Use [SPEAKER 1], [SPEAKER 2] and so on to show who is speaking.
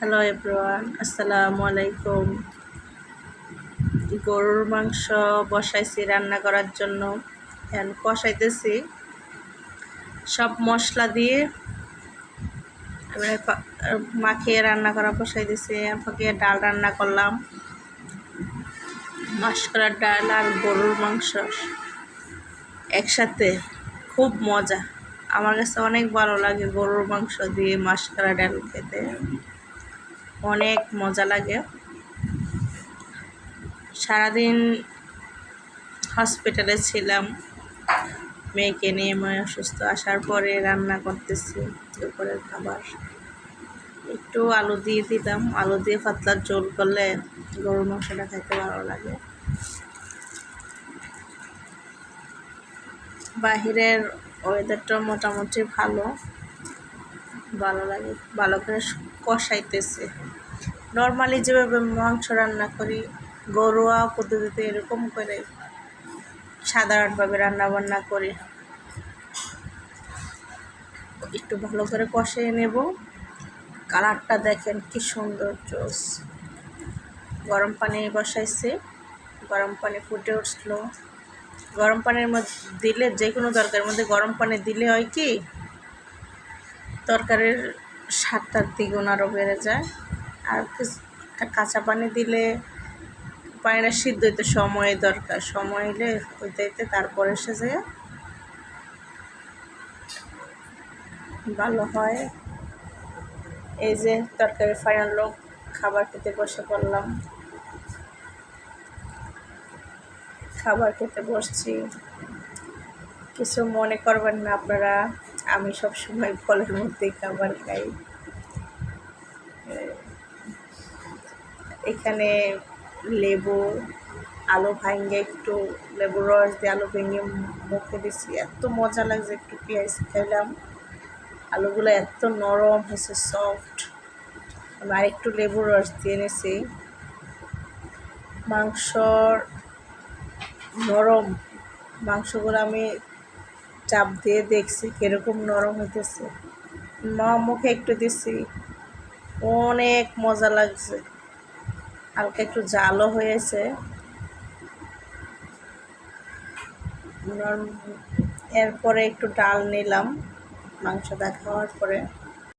[SPEAKER 1] Hello everyone আসসালামু আলাইকুম গরুর মাংস বসাইছি, রান্না করার জন্য। এখন কষাইতেছি সব মশলা দিয়ে এবারে মাখিয়ে রান্না করা বসাই দিছি ফাঁকে ডাল রান্না করলাম। মাসকলার ডাল আর গরুর মাংস একসাথে। খুব মজা। আমার কাছে অনেক ভালো লাগে গরুর মাংস দিয়ে মাসকলা ডাল খেতে। অনেক মজা লাগে। সারাদিন হসপিটালে ছিলাম। মেয়েকে নিয়ে মেয়ে অসুস্থ, আসার পরে রান্না করতেছি, দুপুরের খাবার। একটু আলু দিয়ে দিতাম। আলু দিয়ে পাতলার ঝোল করলে গরুর মাংসটা খেতে ভালো লাগে। বাহিরের ওয়েদারটা মোটামুটি ভালো। ভালো লাগে, ভালো করে কষাইতেছে। নর্মালি যেভাবে মাংস রান্না করি গরুয়া পদ্ধতিতে এরকম করে সাধারণভাবে রান্না বান্না করি। একটু ভালো করে কষিয়ে নেব। কালারটা দেখেন কি সুন্দর জোস। গরম পানি বসাইছে। গরম পানি ফুটে উঠল। গরম পানির মধ্যে দিলে যে কোনো তরকারির মধ্যে গরম পানি দিলে হয় কি, তরকারির স্বাদটার দ্বিগুণ আরও বেড়ে যায়। আর কাঁচা পানি দিলে পানিটা সিদ্ধ হইতে সময় দরকার। সময় হলে হইতে হইতে তারপরে এসে যে ভালো হয়। এই যে তরকারি ফাইনাল লোক খাবার খেতে বসে পড়লাম। খাবার খেতে বসছি। কিছু মনে করবেন না আপনারা। আমি সবসময় ফলের মধ্যেই খাবার খাই। এখানে লেবু, আলু ভাঙ্গে একটু লেবুর রস দিয়ে আলু ভেঙে মুখে দিছি। এত মজা লাগছে একটু পেঁয়াজ খাইলাম আলুগুলো এত নরম হয়েছে সফট আর একটু লেবুর রস দিয়ে নিছি মাংসর নরম। মাংসগুলো আমি চাপ দিয়ে দেখছি কীরকম নরম হইতেছে। মা মুখে একটু দিছি। অনেক মজা লাগছে। হালকা একটু জালও হয়েছে। এরপরে একটু ডাল নিলাম মাংসটা খাওয়ার পরে।